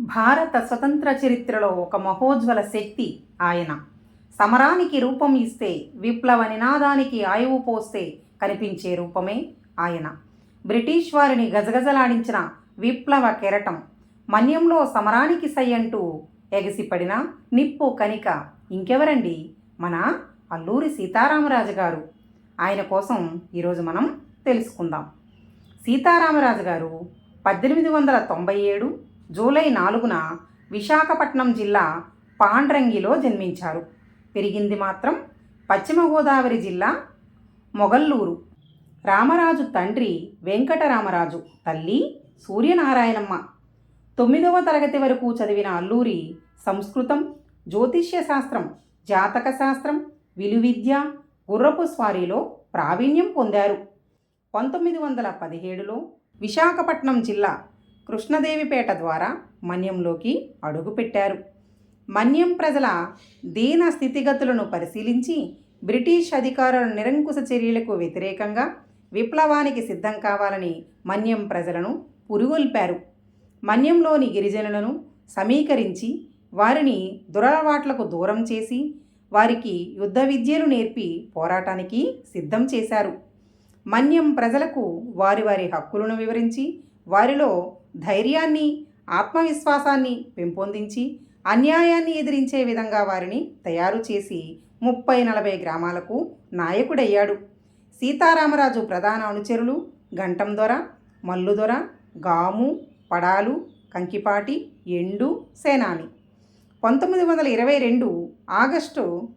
భారత స్వతంత్ర చరిత్రలో ఒక మహోజ్వల శక్తి ఆయన. సమరానికి రూపం ఇస్తే విప్లవ నినాదానికి ఆయువు పోస్తే కనిపించే రూపమే ఆయన. బ్రిటిష్ వారిని గజగజలాడించిన విప్లవ కెరటం మన్యంలో సమరానికి సయ్యంటూ ఎగసిపడిన నిప్పు కనిక ఇంకెవరండి? మన అల్లూరి సీతారామరాజు గారు ఆయన కోసం ఈరోజు మనం తెలుసుకుందాం. సీతారామరాజు గారు పద్దెనిమిది వందల తొంభై ఏడు జూలై నాలుగున విశాఖపట్నం జిల్లా పాండ్రంగిలో జన్మించారు. పెరిగింది మాత్రం పశ్చిమ గోదావరి జిల్లా మొగల్లూరు. రామరాజు తండ్రి వెంకటరామరాజు తల్లి సూర్యనారాయణమ్మ. తొమ్మిదవ తరగతి వరకు చదివిన అల్లూరి సంస్కృతం జ్యోతిష్య శాస్త్రం జాతక శాస్త్రం విలువిద్య గుర్రపు స్వారీలో ప్రావీణ్యం పొందారు. పంతొమ్మిది వందల పదిహేడులో విశాఖపట్నం జిల్లా కృష్ణదేవిపేట ద్వారా మన్యంలోకి అడుగుపెట్టారు. మన్యం ప్రజల దీన స్థితిగతులను పరిశీలించి బ్రిటిష్ అధికారుల నిరంకుశ చర్యలకు వ్యతిరేకంగా విప్లవానికి సిద్ధం కావాలని మన్యం ప్రజలను పురుగొల్పారు. మన్యంలోని గిరిజనులను సమీకరించి వారిని దురలవాట్లకు దూరం చేసి వారికి యుద్ధ విద్యలు నేర్పి పోరాటానికి సిద్ధం చేశారు. మన్యం ప్రజలకు వారి వారి హక్కులను వివరించి వారిలో ధైర్యాన్ని ఆత్మవిశ్వాసాన్ని పెంపొందించి అన్యాయాన్ని ఎదిరించే విధంగా వారిని తయారు చేసి ముప్పై నలభై గ్రామాలకు నాయకుడయ్యాడు. సీతారామరాజు ప్రధాన అనుచరులు గంటం దొర మల్లుదొర గాము పడాలు కంకిపాటి ఎండు సేనాని. పంతొమ్మిది వందల ఇరవై రెండు ఆగస్టు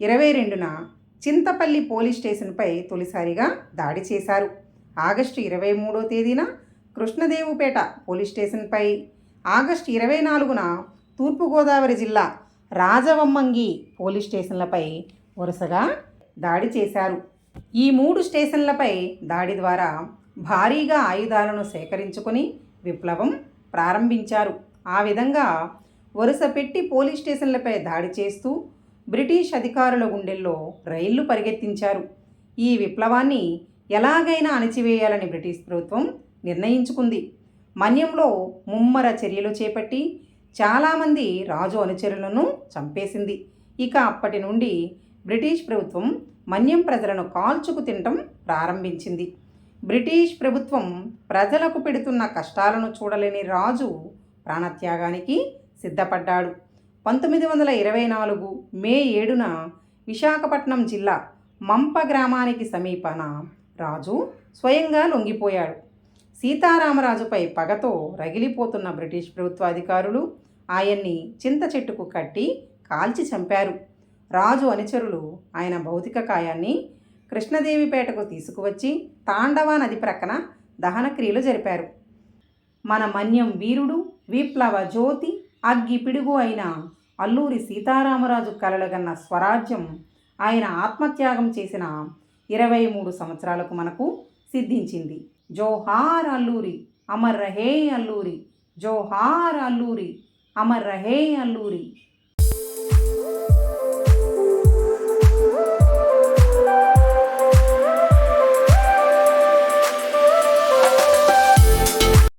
ఇరవై రెండున చింతపల్లి పోలీస్ స్టేషన్పై తొలిసారిగా దాడి చేశారు. ఆగస్టు ఇరవై మూడో తేదీన కృష్ణదేవుపేట పోలీస్ స్టేషన్పై ఆగస్టు ఇరవై నాలుగున తూర్పుగోదావరి జిల్లా రాజవమ్మంగి పోలీస్ స్టేషన్లపై వరుసగా దాడి చేశారు. ఈ మూడు స్టేషన్లపై దాడి ద్వారా భారీగా ఆయుధాలను సేకరించుకొని విప్లవం ప్రారంభించారు. ఆ విధంగా వరుస పెట్టి పోలీస్ స్టేషన్లపై దాడి చేస్తూ బ్రిటిష్ అధికారుల గుండెల్లో రైళ్ళు పరిగెత్తించారు. ఈ విప్లవాన్ని ఎలాగైనా అణిచివేయాలని బ్రిటిష్ ప్రభుత్వం నిర్ణయించుకుంది. మన్యంలో ముమ్మర చర్యలు చేపట్టి చాలామంది రాజు అనుచరులను చంపేసింది. ఇక అప్పటి నుండి బ్రిటిష్ ప్రభుత్వం మన్యం ప్రజలను కాల్చుకు తినటం ప్రారంభించింది. బ్రిటిష్ ప్రభుత్వం ప్రజలకు పెడుతున్న కష్టాలను చూడలేని రాజు ప్రాణత్యాగానికి సిద్ధపడ్డాడు. పంతొమ్మిది వందల ఇరవై నాలుగు మే ఏడున విశాఖపట్నం జిల్లా మంప గ్రామానికి సమీపన రాజు స్వయంగా లొంగిపోయాడు. సీతారామరాజుపై పగతో రగిలిపోతున్న బ్రిటిష్ ప్రభుత్వ అధికారులు ఆయన్ని చింత చెట్టుకు కట్టి కాల్చి చంపారు. రాజు అనుచరులు ఆయన భౌతిక కాయాన్ని కృష్ణదేవిపేటకు తీసుకువచ్చి తాండవ నది ప్రక్కన దహనక్రియలు జరిపారు. మన మన్యం వీరుడు విప్లవ జ్యోతి అగ్గి పిడుగు అయిన అల్లూరి సీతారామరాజు కలలుగన్న స్వరాజ్యం ఆయన ఆత్మత్యాగం చేసిన ఇరవై మూడు సంవత్సరాలకు మనకు సిద్ధించింది. జోహార్ అల్లూరి అమర్ రహే అల్లూరి జోహార్ అల్లూరి అమర్ రహే అల్లూరి.